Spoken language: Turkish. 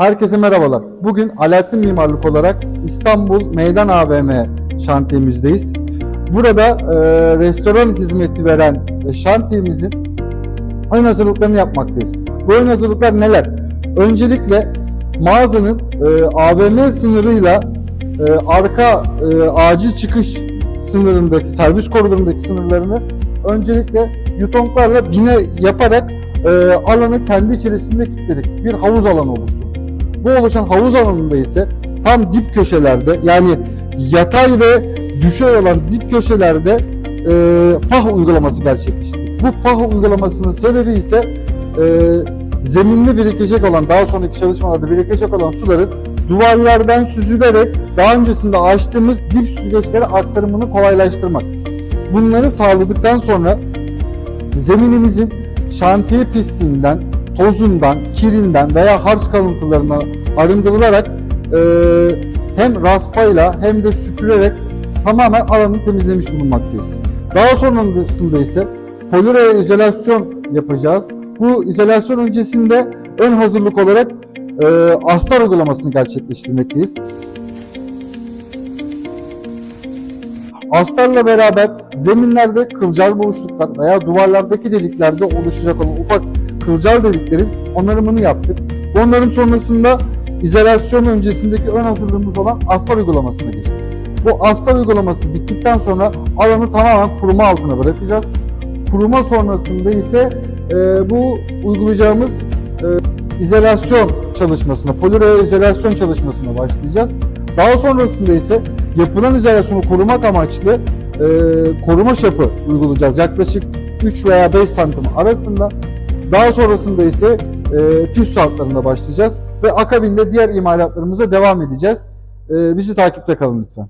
Herkese merhabalar. Bugün Alaaddin Mimarlık olarak İstanbul Meydan AVM şantiyemizdeyiz. Burada e, restoran hizmeti veren e, şantiyemizin ön hazırlıklarını yapmaktayız. Bu ön hazırlıklar neler? Öncelikle mağazanın e, AVM sınırıyla e, arka e, acil çıkış sınırındaki, servis koridorundaki sınırlarını öncelikle yutonklarla bine yaparak e, alanı kendi içerisinde kilitledik. Bir havuz alanı oluştu. Bu oluşan havuz alanında ise tam dip köşelerde yani yatay ve düşey olan dip köşelerde e, PAH uygulaması gerçekleşti. Bu PAH uygulamasının sebebi ise e, zeminli birikecek olan daha sonraki çalışmalarda birikecek olan suların duvarlardan süzülerek daha öncesinde açtığımız dip süzgeçlere aktarımını kolaylaştırmak. Bunları sağladıktan sonra zeminimizin şantiye pistinden, tozundan, kirinden veya harç kalıntılarına arındırılarak e, hem raspayla hem de süpürerek tamamen alanı temizlemiş bulunmaktayız. Daha sonrasında ise poliraya izolasyon yapacağız. Bu izolasyon öncesinde ön hazırlık olarak e, astar uygulamasını gerçekleştirmekteyiz. Astarla beraber zeminlerde kılcal boşluklar veya duvarlardaki deliklerde oluşacak olan ufak kılcal deliklerin onarımını yaptık. Onların sonrasında izolasyon öncesindeki ön hazırlığımız olan astar uygulamasına geçtik. Bu astar uygulaması bittikten sonra alanı tamamen kuruma altına bırakacağız. Kuruma sonrasında ise e, bu uygulayacağımız e, izolasyon çalışmasına, poliraya izolasyon çalışmasına başlayacağız. Daha sonrasında ise yapılan izolasyonu korumak amaçlı e, koruma şapı uygulayacağız. Yaklaşık 3 veya 5 santim arasında. Daha sonrasında ise e, püs altlarında başlayacağız ve akabinde diğer imalatlarımıza devam edeceğiz. E, bizi takipte kalın lütfen.